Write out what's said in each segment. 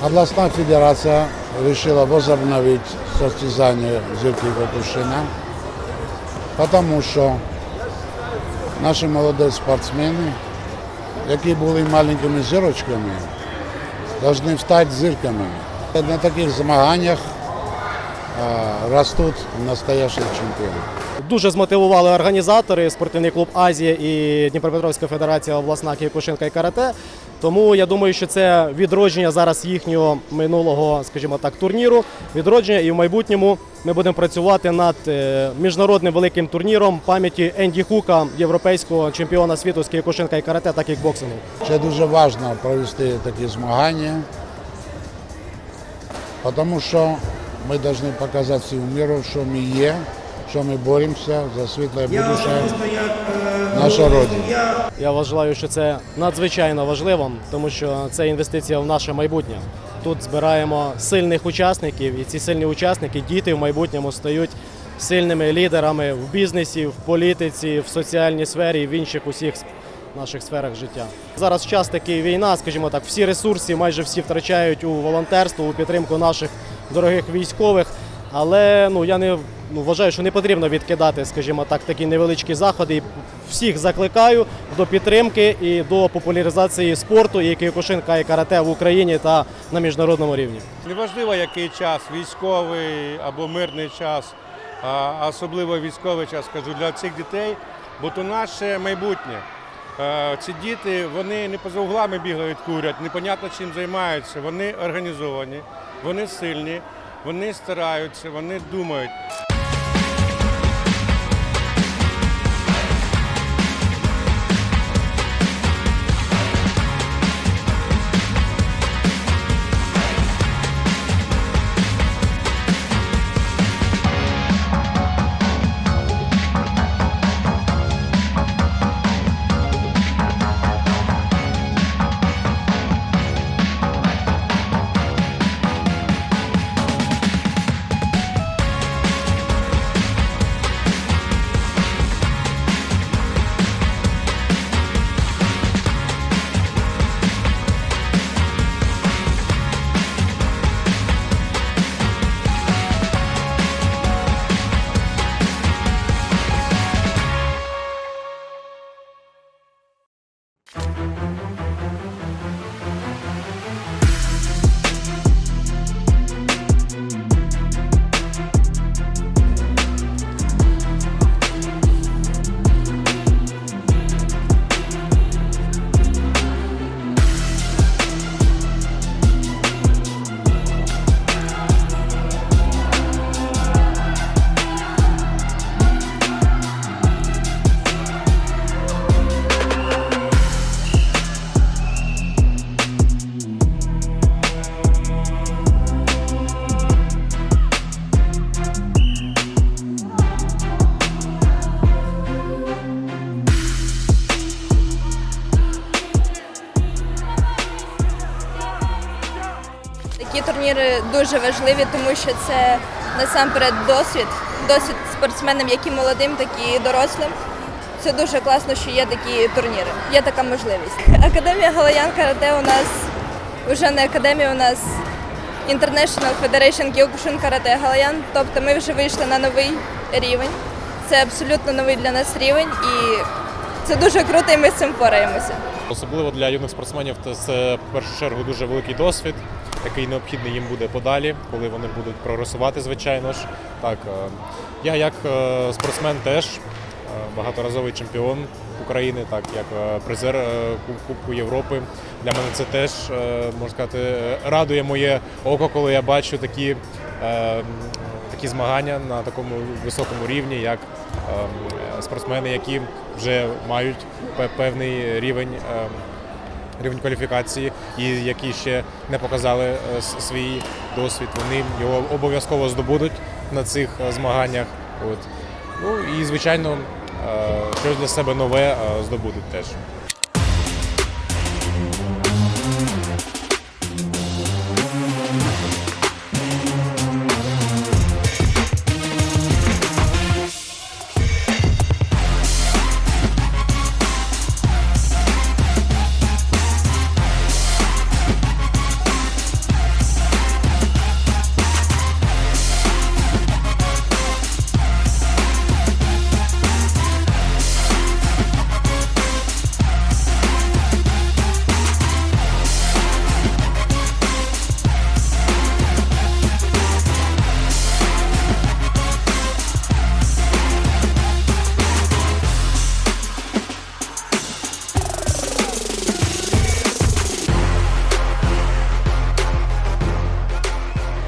Областная федерация решила возобновить состязание Зирки Катушина, потому що наші молоді спортсмени, які були маленькими зірочками, должны стати зірками. На таких змаганнях ростуть настоящі чемпіони. Дуже змотивували організатори, спортивний клуб Азія і Дніпропетровська федерація обласна Кіокушинка і карате. Тому я думаю, що це відродження зараз їхнього минулого, скажімо так, турніру. Відродження, і в майбутньому ми будемо працювати над е, міжнародним великим турніром пам'яті Енді Хука, європейського чемпіона світу з Кіокушинка і карате та кікбоксингу. Це дуже важливо провести такі змагання, тому що ми повинні показати всьому миру, що ми є, що ми боремося за світле будущее нашої Родини. Я вважаю, що це надзвичайно важливо, тому що це інвестиція в наше майбутнє. Тут збираємо сильних учасників, і ці сильні учасники, діти в майбутньому стають сильними лідерами в бізнесі, в політиці, в соціальній сфері в інших усіх наших сферах життя. Зараз час такий війна, скажімо так, всі ресурси майже всі втрачають у волонтерство, у підтримку наших дорогих військових. Але ну я не ну, вважаю, що не потрібно відкидати, скажімо так, такі невеличкі заходи. І всіх закликаю до підтримки і до популяризації спорту і киокушинка і карате в Україні та на міжнародному рівні. Неважливо, який час, військовий або мирний час, а особливо військовий час, кажу, для цих дітей, бо то наше майбутнє. Е, Ці діти вони не поза углами бігають, курять, непонятно чим займаються. Вони організовані, вони сильні, вони стараються, вони думають. Такі дуже важливі, тому що це насамперед досвід, досвід спортсменам, як і молодим, так і дорослим. Це дуже класно, що є такі турніри. Є така можливість. Академія Галаян Карате у нас вже не академія, у нас International Federation Kyokushin Karate Галаян. Тобто ми вже вийшли на новий рівень. Це абсолютно новий для нас рівень і це дуже круто, і ми з цим впораємося. Особливо для юних спортсменів це в першу чергу дуже великий досвід, який необхідний їм буде подалі, коли вони будуть прогресувати, звичайно ж. Так, е, я як е, спортсмен теж е, багаторазовий чемпіон України, так як призер Кубку Європи. Для мене це теж можна сказати радує моє око, коли я бачу такі. Такі змагання на такому високому рівні, як е, спортсмени, які вже мають певний рівень е, рівень кваліфікації і які ще не показали е, свій досвід. Вони його обов'язково здобудуть на цих е, змаганнях. От. Ну і звичайно, е, щось для себе нове здобудуть теж.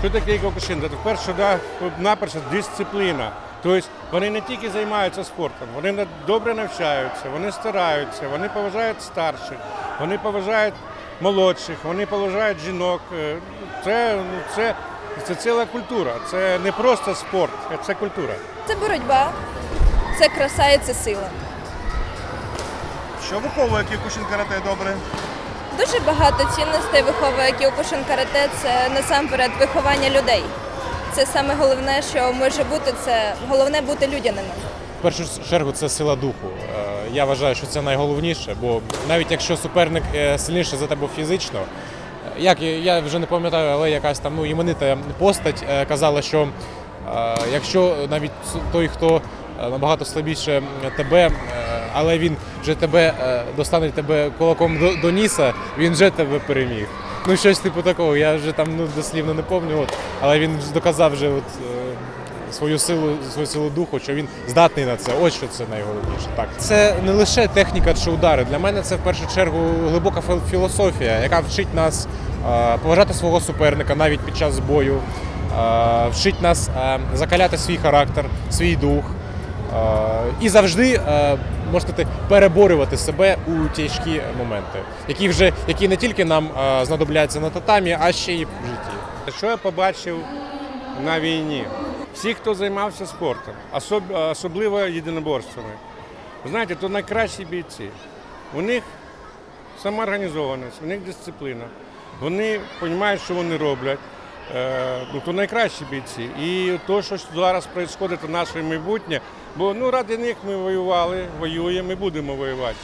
Що таке Кокушин? Це вперше да, наперше дисципліна. Тобто вони не тільки займаються спортом, вони добре навчаються, вони стараються, вони поважають старших, вони поважають молодших, вони поважають жінок. Е, Це, ну, це, це ціла культура, це не просто спорт, це культура. Це боротьба, це краса і це сила. Що виховує Кікушин карате добре? Дуже багато цінностей виховує Кіокушин карате. Це насамперед виховання людей. Це саме головне, що може бути, це головне бути людянином. В першу чергу це сила духу. Е, Я вважаю, що це найголовніше, бо навіть якщо суперник е, сильніший за тебе фізично, е, як я- вже не пам'ятаю, але якась там ну, іменита постать казала, що якщо навіть той, хто набагато слабіше тебе, але він вже тебе е, достане тебе кулаком до, до ніса, він вже тебе переміг. Ну, щось типу такого, я вже там ну, дослівно не пам'ятаю, але він доказав вже от, е, свою силу, свою силу духу, що він здатний на це. Ось що це найголовніше. Так, це не лише техніка чи удари. Для мене це в першу чергу глибока філ- філософія, яка вчить нас е, поважати свого суперника навіть під час бою, вчить нас закаляти свій характер, свій дух. Е, І завжди е, можна сказати, переборювати себе у тяжкі моменти, які вже які не тільки нам е, знадобляться на татамі, а ще й в житті. Що я побачив на війні? Всі, хто займався спортом, особ- особливо єдиноборствами, знаєте, то найкращі бійці. У них самоорганізованість, у них дисципліна. Вони розуміють, що вони роблять. Е, Ну, то найкращі бійці. І те, що зараз відбувається наше майбутнє, бо ну, ради них ми воювали, воюємо і будемо воювати.